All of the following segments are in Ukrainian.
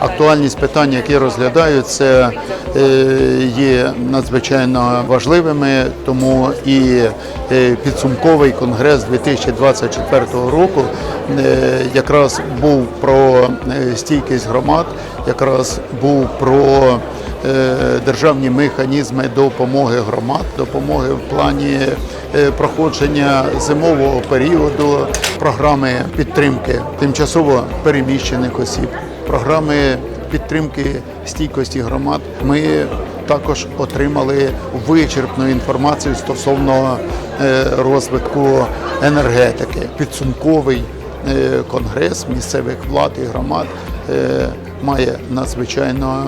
Актуальність питань, які розглядають, це е, є надзвичайно важливими, тому і е, підсумковий конгрес 2024 року е, якраз був про стійкість громад, якраз був про державні механізми допомоги громад, допомоги в плані проходження зимового періоду, програми підтримки тимчасово переміщених осіб, програми підтримки стійкості громад. Ми також отримали вичерпну інформацію стосовно е, розвитку енергетики. Підсумковий е, конгрес місцевих влад і громад е, має надзвичайно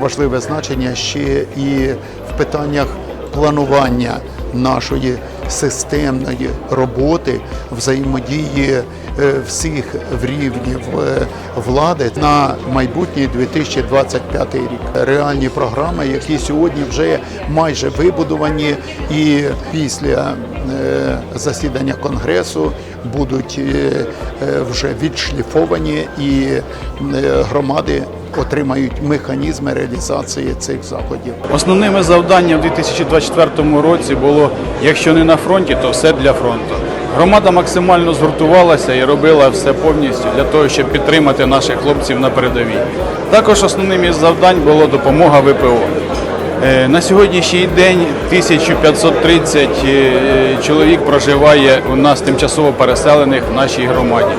важливе значення ще і в питаннях планування нашої системної роботи, взаємодії е, всіх рівнів е, влади на майбутній 2025 рік. Реальні програми, які сьогодні вже майже вибудовані, і після е, засідання конгресу будуть вже відшліфовані і громади отримають механізми реалізації цих заходів. Основними завданням у 2024 році було, якщо не на фронті, то все для фронту. Громада максимально згуртувалася і робила все повністю для того, щоб підтримати наших хлопців на передовій. Також основним із завдань було допомога ВПО. Е, На сьогоднішній день 1530 е, чоловік проживає у нас тимчасово переселених в нашій громаді.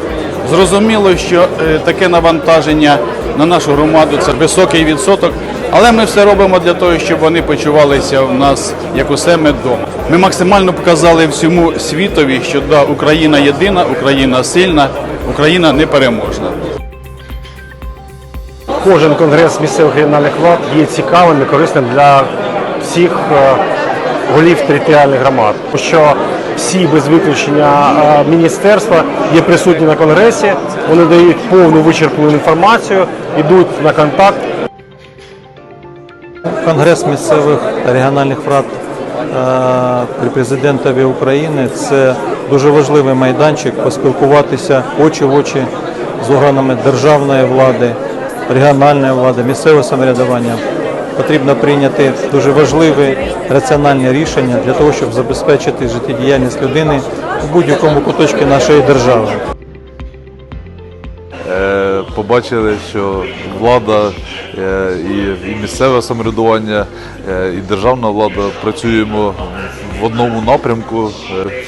Зрозуміло, що е, таке навантаження на нашу громаду це високий відсоток, але ми все робимо для того, щоб вони почувалися у нас як у себе вдома. Ми максимально показали всьому світові, що да, Україна єдина, Україна сильна, Україна непереможна. Кожен конгрес місцевих регіональних влад є цікавим і корисним для всіх е, голів територіальних громад. Що всі без виключення е, міністерства є присутні на конгресі, вони дають повну вичерпну інформацію, йдуть на контакт. Конгрес місцевих та регіональних рад е, при президентові України це дуже важливий майданчик поспілкуватися очі в очі з органами державної влади, регіональної влади, місцевого самоврядування. Потрібно прийняти дуже важливі раціональні рішення для того, щоб забезпечити життєдіяльність людини у будь-якому куточку нашої держави. Е, побачили, що влада е, і, місцеве самоврядування, е, і державна влада працюємо в одному напрямку.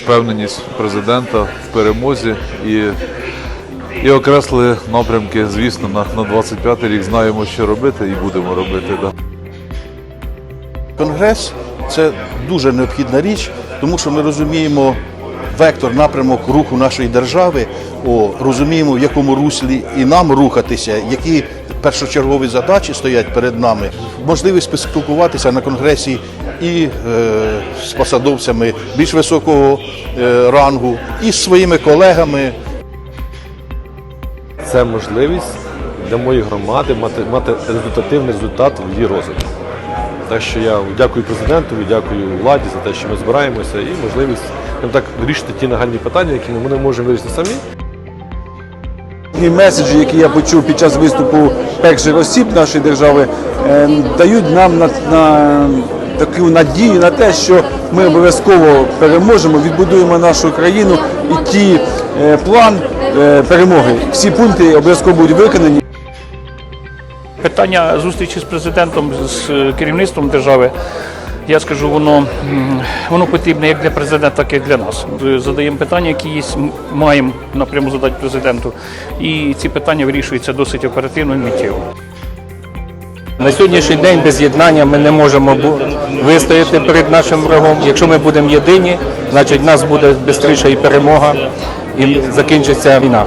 Впевненість президента в перемозі і, і окреслили напрямки, звісно, на, на 25 рік знаємо, що робити, і будемо робити. Да. Конгрес це дуже необхідна річ, тому що ми розуміємо вектор, напрямок руху нашої держави, о, розуміємо, в якому руслі і нам рухатися, які першочергові задачі стоять перед нами. Можливість поспілкуватися на конгресі і е, з посадовцями більш високого е, рангу, і з своїми колегами. це можливість для моєї громади мати, мати результативний результат в її розвитку. Так що я дякую президенту, дякую владі за те, що ми збираємося, і можливість так вирішити ті нагальні питання, які ми не можемо вирішити самі. І меседжі, які я почув під час виступу перших осіб нашої держави, е, дають нам на, на таку надію на те, що ми обов'язково переможемо, відбудуємо нашу країну і ті е, план е, перемоги. Всі пункти обов'язково будуть виконані. Питання зустрічі з президентом, з керівництвом держави, я скажу, воно, воно потрібне як для президента, так і для нас. Задаємо питання, які є, маємо напряму задати президенту. І ці питання вирішуються досить оперативно і миттєво. На сьогоднішній день без єднання ми не можемо вистояти перед нашим врагом. Якщо ми будемо єдині, значить в нас буде швидше і перемога, і закінчиться війна.